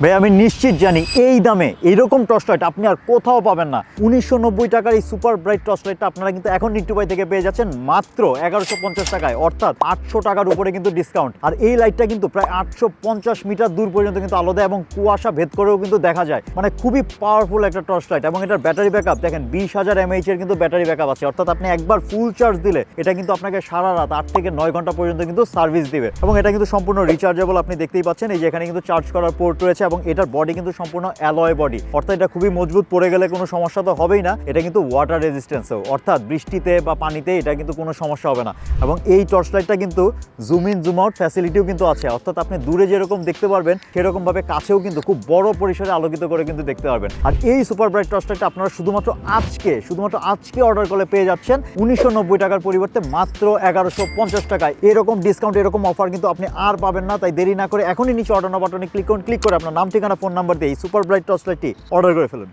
ভাই, আমি নিশ্চিত জানি এই দামে এইরকম টর্চ লাইট আপনি আর কোথাও পাবেন না। উনিশশো নব্বই টাকার এই সুপার ব্রাইট টর্চ লাইটটা আপনারা কিন্তু এখন নিট্টুবাই থেকে পেয়ে যাচ্ছেন মাত্র এগারোশো পঞ্চাশ টাকায়, অর্থাৎ আটশো টাকার উপরে কিন্তু ডিসকাউন্ট আর এই লাইটটা কিন্তু প্রায় আটশো পঞ্চাশ মিটার দূর পর্যন্ত কিন্তু আলো দেয় এবং কুয়াশা ভেদ করেও কিন্তু দেখা যায়। মানে খুবই পাওয়ারফুল একটা টর্চ লাইট এবং এটার ব্যাটারি ব্যাকআপ দেখেন বিশ হাজার এমএইচ এর কিন্তু ব্যাটারি ব্যাকআপ আছে। অর্থাৎ আপনি একবার ফুল চার্জ দিলে এটা কিন্তু আপনাকে সারা রাত আট থেকে নয় ঘণ্টা পর্যন্ত কিন্তু সার্ভিস দিবে। এবং এটা কিন্তু সম্পূর্ণ রিচার্জেবল আপনি দেখতেই পাচ্ছেন। এই যে এখানে কিন্তু চার্জ করার পোর্ট রয়েছে। এবং এটার বডি কিন্তু সম্পূর্ণ অ্যালয় বডি অর্থাৎ এটা খুবই মজবুত, পড়ে গেলে কোনো সমস্যা তো হবেই না। এটা কিন্তু ওয়াটার রেজিস্ট্যান্সও অর্থাৎ বৃষ্টিতে বা পানিতে এটা কিন্তু কোনো সমস্যা হবে না। এবং এই টর্চ লাইটটা কিন্তু জুম ইন জুম আউট ফ্যাসিলিটিও কিন্তু আছে। অর্থাৎ আপনি দূরে যেরকম দেখতে পারবেন, সেরকম ভাবে কাছেও কিন্তু খুব বড় পরিসরে আলোকিত করে কিন্তু দেখতে পারবেন। আর এই সুপার ব্রাইট টর্চ লাইটটা আপনারা শুধুমাত্র আজকে শুধুমাত্র আজকে অর্ডার করলে পেয়ে যাচ্ছেন উনিশশো নব্বই টাকার পরিবর্তে মাত্র এগারোশো পঞ্চাশ টাকায়। এরকম ডিসকাউন্ট এরকম অফার কিন্তু আপনি আর পাবেন না, তাই দেরি না করে এখনই নিচে অর্ডার বাটনে ক্লিক করুন। ক্লিক করে আপনার নাম ঠিকানা ফোন নাম্বার দিয়ে এই সুপার ব্রাইট টর্চ লাইটটি অর্ডার করে ফেলুন।